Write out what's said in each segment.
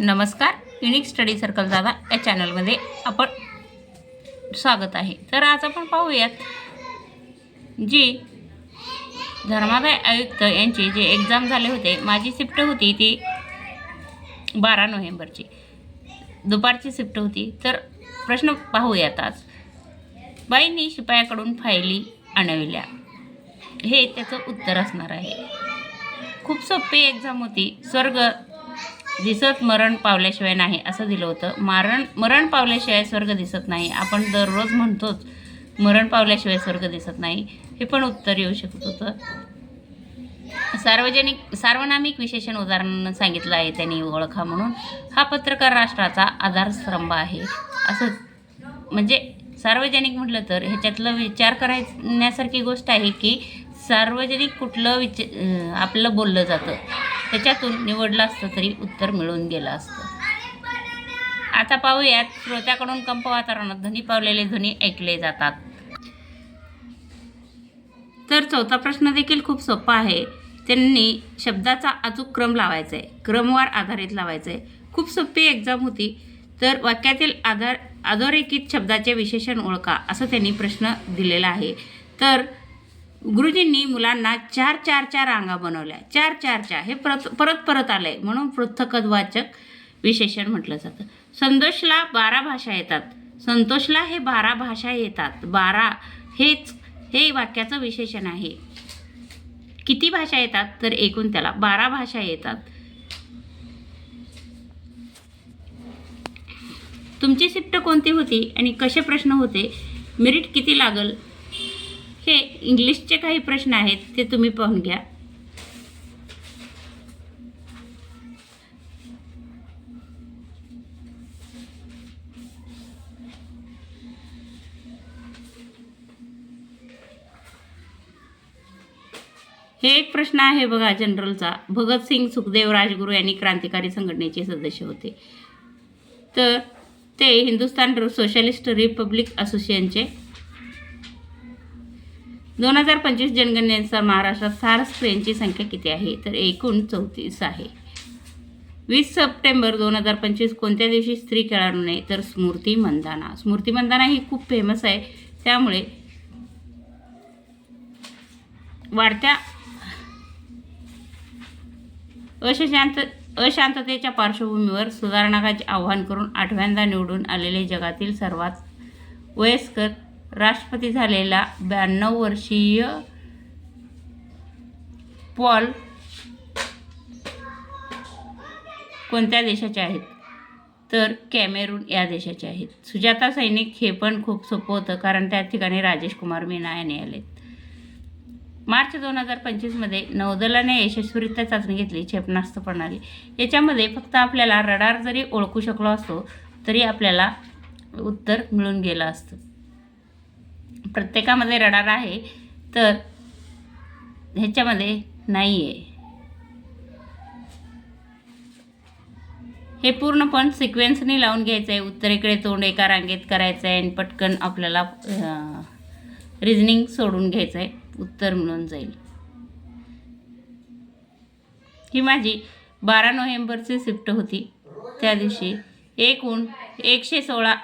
नमस्कार unique study circle दादा या चॅनलमध्ये आपण स्वागत आहे. तर आज आपण पाहूयात जी धर्मादाय आयुक्त यांची जे एक्झाम झाले होते माझी शिफ्ट होती ती बारा नोव्हेंबरची. दुपारची शिफ्ट होती. तर प्रश्न पाहूयात आज. बाईंनी शिपायाकडून फायली आणविल्या. हे त्याचं उत्तर असणार आहे. खूप सोपी एक्झाम होती. स्वर्ग दिसत मरण पावल्याशिवाय नाही असं दिलं होतं. मारण मरण पावल्याशिवाय स्वर्ग दिसत नाही. आपण दररोज म्हणतोच मरण पावल्याशिवाय स्वर्ग दिसत नाही. हे पण उत्तर येऊ शकत होतं. सार्वजनिक सार्वनामिक विशेषण उदाहरण सांगितलं आहे त्यांनी ओळखा म्हणून. हा पत्रकार राष्ट्राचा आधारस्तंभ आहे. असं म्हणजे सार्वजनिक म्हटलं तर ह्याच्यातलं विचार करण्यासारखी गोष्ट आहे की सार्वजनिक कुठलं विच आपलं बोललं जातं. त्याच्यातून निवडलं असतं तरी उत्तर मिळून गेलं असतं. आता पाहूयात श्रोत्याकडून कंप वातावरणात ध्वनी पावलेले ध्वनी ऐकले जातात. तर चौथा प्रश्न देखील खूप सोपा आहे. त्यांनी शब्दाचा अचूक क्रम लावायचा आहे. क्रमवार आधारित लावायचं आहे. खूप सोपी एक्झाम होती. तर वाक्यातील आधार अधोरेखित शब्दाचे विशेषण ओळखा असं त्यांनी प्रश्न दिलेला आहे. तर गुरुजींनी मुलांना चार चार चार रांगा बनवल्या. चार चार चार. हे परत परत परत आलं आहे म्हणून पृथकवाचक विशेषण म्हटलं जातं. संतोषला बारा भाषा येतात. संतोषला हे बारा भाषा येतात. बारा हेच हे वाक्याचं विशेषण आहे. किती भाषा येतात? तर एकूण त्याला बारा भाषा येतात. तुमची शिफ्ट कोणती होती आणि कसे प्रश्न होते? मेरिट किती लागल? हे इंग्लिशचे काही प्रश्न आहेत ते तुम्ही पाहून घ्या. हे एक प्रश्न आहे बघा जनरलचा. भगतसिंग सुखदेव राजगुरू यांनी क्रांतिकारी संघटनेचे सदस्य होते. तर ते हिंदुस्थान सोशलिस्ट रिपब्लिक असोसिएशनचे दोन हजार पंचवीस जनगणनेनुसार महाराष्ट्रात सार स्त्रियांची संख्या किती आहे? तर एकूण चौतीस आहे. वीस सप्टेंबर दोन हजार पंचवीस कोणत्या दिवशी स्त्री खेळाडू नाही? तर स्मृती मंदाना. स्मृती मंदाना ही खूप फेमस आहे. त्यामुळे वाढत्या अशांत अशांततेच्या पार्श्वभूमीवर सुधारणाचे आवाहन करून आठव्यांदा निवडून आलेले जगातील सर्वात वयस्कर राष्ट्रपती झालेला ब्याण्णव वर्षीय पॉल कोणत्या देशाचे आहेत? तर कॅमेरून या देशाचे आहेत. सुजाता सैनिक हे पण खूप सोपं होतं कारण त्या ठिकाणी राजेश कुमार मीना यांनी आलेत. मार्च दोन हजार पंचवीसमध्ये नौदलाने यशस्वीरित्या चाचणी घेतली क्षेपणास्त्र प्रणाली. याच्यामध्ये फक्त आपल्याला रडार जरी ओळखू शकलो असतो तरी आपल्याला उत्तर मिळून गेलं असतं. प्रत्येकामध्ये रडार आहे तर ह्याच्यामध्ये नाही आहे हे पूर्णपण सिक्वेन्सने लावून घ्यायचं आहे उत्तरेकडे तोंड एका रांगेत करायचं आहे आणि पटकन आपल्याला रिझनिंग सोडून घ्यायचं आहे उत्तर मिळून जाईल. ही माझी बारा नोव्हेंबरची शिफ्ट होती. त्या दिवशी एकूण एकशे सोळा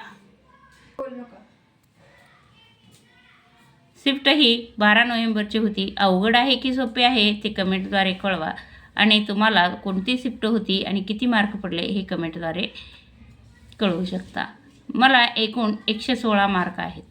शिफ्ट ही बारा नोव्हेंबरची होती. अवघड आहे की सोपे आहे ते कमेंटद्वारे कळवा आणि तुम्हाला कोणती शिफ्ट होती आणि किती मार्क पडले हे कमेंटद्वारे कळवू शकता. मला एकूण एकशे सोळा मार्क आहेत.